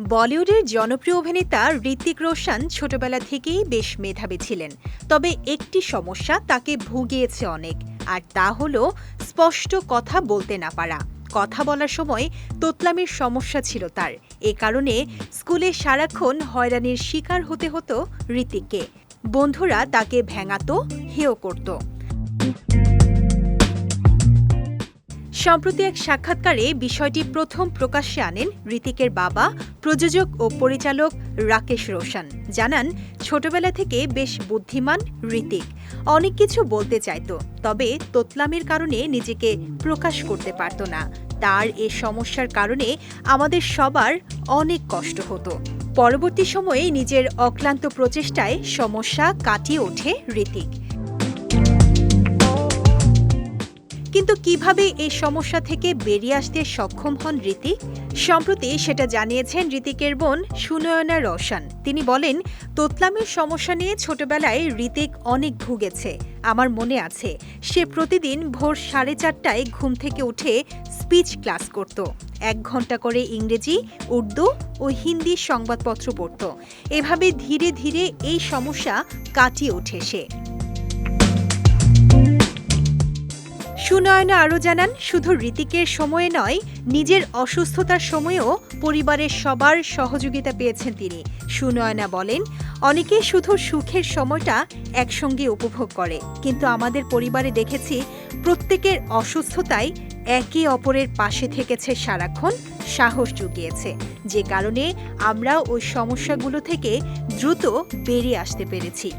বলিউডের জনপ্রিয় অভিনেতা ঋত্বিক রোশন ছোটবেলা থেকেই বেশ মেধাবী ছিলেন। তবে একটি সমস্যা, তাকে ভুগিয়েছে অনেক। আর তা হল স্পষ্ট কথা বলতে না পারা। কথা বলার সময় তোতলামির সমস্যা ছিল তার। এ কারণে স্কুলে সারাক্ষণ হয়রানির শিকার হতে হতো ঋত্বিককে বন্ধুরা তাকে ভেঙাতো, হেয় করত। সম্প্রতি এক সাক্ষাৎকারে বিষয়টি প্রথম প্রকাশ্যে আনেন ঋতিকের বাবা, প্রযোজক ও পরিচালক রাকেশ রোশন। জানান, ছোটবেলা থেকে বেশ বুদ্ধিমান ঋতিক অনেক কিছু বলতে চাইতো, তবে তোতলামের কারণে নিজেকে প্রকাশ করতে পারত না। তার এ সমস্যার কারণে আমাদের সবার অনেক কষ্ট হতো। পরবর্তী সময়ে নিজের অক্লান্ত প্রচেষ্টায় সমস্যা কাটিয়ে ওঠে ঋতিক কিন্তু কীভাবে এই সমস্যা থেকে বেরিয়ে আসতে সক্ষম হন ঋতিক? সম্প্রতি সেটা জানিয়েছেন ঋতিকের বোন সুনয়না রওশন তিনি বলেন, তোতলামের সমস্যা নিয়ে ছোটবেলায় ঋতিক অনেক ভুগেছে। আমার মনে আছে, সে প্রতিদিন ভোর সাড়ে চারটায় ঘুম থেকে উঠে স্পিচ ক্লাস করত। এক ঘণ্টা করে ইংরেজি, উর্দু ও হিন্দি সংবাদপত্র পড়ত। এভাবে ধীরে ধীরে এই সমস্যা কাটিয়ে ওঠে সে। সুনয়না আরও জানান, শুধু ঋতিকের সময়ে নয়, নিজের অসুস্থতার সময়েও পরিবারের সবার সহযোগিতা পেয়েছেন তিনি। সুনয়না বলেন, অনেকে শুধু সুখের সময়টা একসঙ্গে উপভোগ করে, কিন্তু আমাদের পরিবারে দেখেছি প্রত্যেকের অসুস্থতায় একে অপরের পাশে থেকেছে সারাক্ষণ, সাহস জুগিয়েছে। যে কারণে আমরা ওই সমস্যাগুলো থেকে দ্রুত বেরিয়ে আসতে পেরেছি।